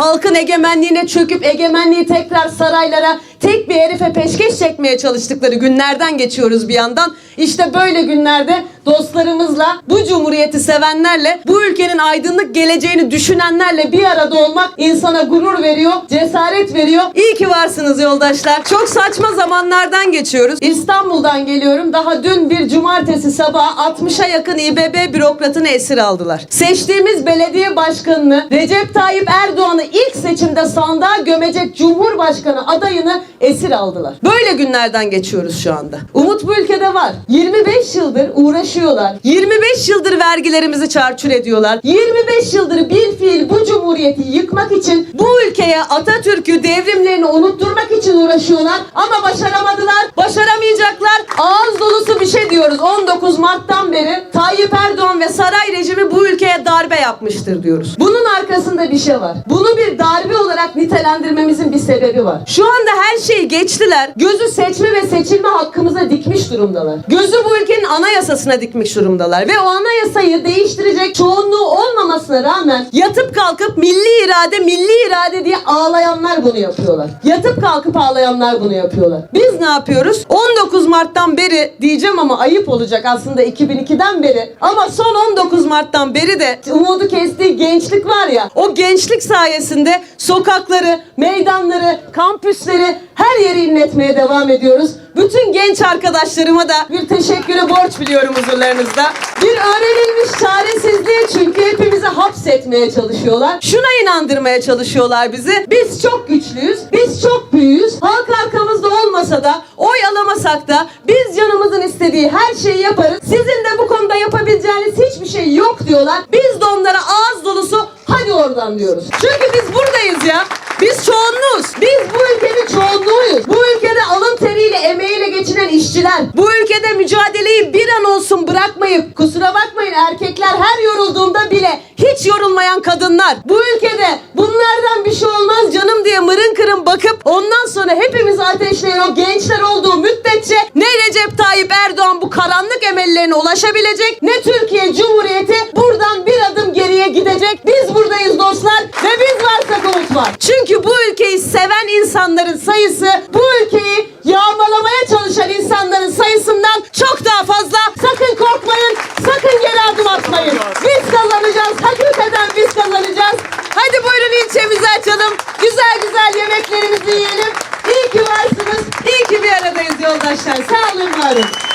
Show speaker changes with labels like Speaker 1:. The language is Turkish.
Speaker 1: halkın egemenliğine çöküp egemenliği tekrar saraylara tek bir herife peşkeş çekmeye çalıştıkları günlerden geçiyoruz bir yandan. İşte böyle günlerde dostlarımızla, bu cumhuriyeti sevenlerle, bu ülkenin aydınlık geleceğini düşünenlerle bir arada olmak insana gurur veriyor, cesaret veriyor. İyi ki varsınız yoldaşlar. Çok saçma zamanlardan geçiyoruz. İstanbul'dan geliyorum. Daha dün bir cumartesi sabahı 60'a yakın İBB bürokratını esir aldılar. Seçtiğimiz belediye başkanını Recep Tayyip Erdoğan'ı ilk seçimde sandığa gömecek Cumhurbaşkanı adayını esir aldılar. Böyle günlerden geçiyoruz şu anda. Umut bu ülkede var. 25 yıldır uğraşıyorlar. 25 yıldır vergilerimizi çarçur ediyorlar. 25 yıldır bir fiil bu cumhuriyeti yıkmak için bu ülkeye Atatürk'ü devrimlerini unutturmak için uğraşıyorlar ama başaramadılar. Başaramayacaklar. Ağız dolusu bir şey diyoruz. 19 Mart'tan beri Tayyip Erdoğan ve saray rejimi bu ülkeye darbe yapmıştır diyoruz. Bunun arkasında bir şey var. Bunu bir darbe olarak nitelendirmemizin bir sebebi var. Şu anda her şeyi geçtiler. Gözü seçme ve seçilme hakkımıza dikmiş durumdalar. Gözü bu ülkenin anayasasına dikmiş durumdalar. Ve o anayasayı değiştirecek çoğunluğu olmamasına rağmen yatıp kalkıp milli irade, milli irade diye ağlayanlar bunu yapıyorlar. Yatıp kalkıp ağlayanlar bunu yapıyorlar. Biz ne yapıyoruz? 19 Mart'tan beri diyeceğim ama ayıp olacak aslında 2002'den beri. Ama son 19 Mart'tan beri de umudu kestiği gençlik var ya. O gençlik sayesinde sokakları, meydanları, kampüsleri her yeri inletmeye devam ediyoruz. Bütün genç arkadaşlarıma da bir teşekkürü borç biliyorum huzurlarınızda. Bir öğrenilmiş çaresizliğe çünkü hepimizi hapsetmeye çalışıyorlar. Şuna inandırmaya çalışıyorlar bizi. Biz çok güçlüyüz, biz çok büyüğüz. Halk arkamızda olmasa da, oy alamasak da biz canımızın istediği her şeyi yaparız. Sizin de bu konuda yapabileceğiniz hiçbir şey yok diyorlar. Biz de onlara ağız dolusu hadi oradan diyoruz. Çünkü biz buradayız ya. Biz çoğunluğuz. Biz bu ülkenin çoğunluğuyuz. Bu ülkede alın mücadeleyi bir an olsun bırakmayıp, kusura bakmayın erkekler her yorulduğunda bile hiç yorulmayan kadınlar. Bu ülkede bunlardan bir şey olmaz canım diye mırın kırın bakıp ondan sonra hepimizi ateşleyen o gençler olduğu müddetçe ne Recep Tayyip Erdoğan bu karanlık emellerine ulaşabilecek ne Türkiye Cumhuriyeti buradan bir adım geriye gidecek. Biz buradayız dostlar ve biz varsak umut var. Çünkü bu ülkeyi seven insanların sayısı bu ülkeyi എല്ലാവരും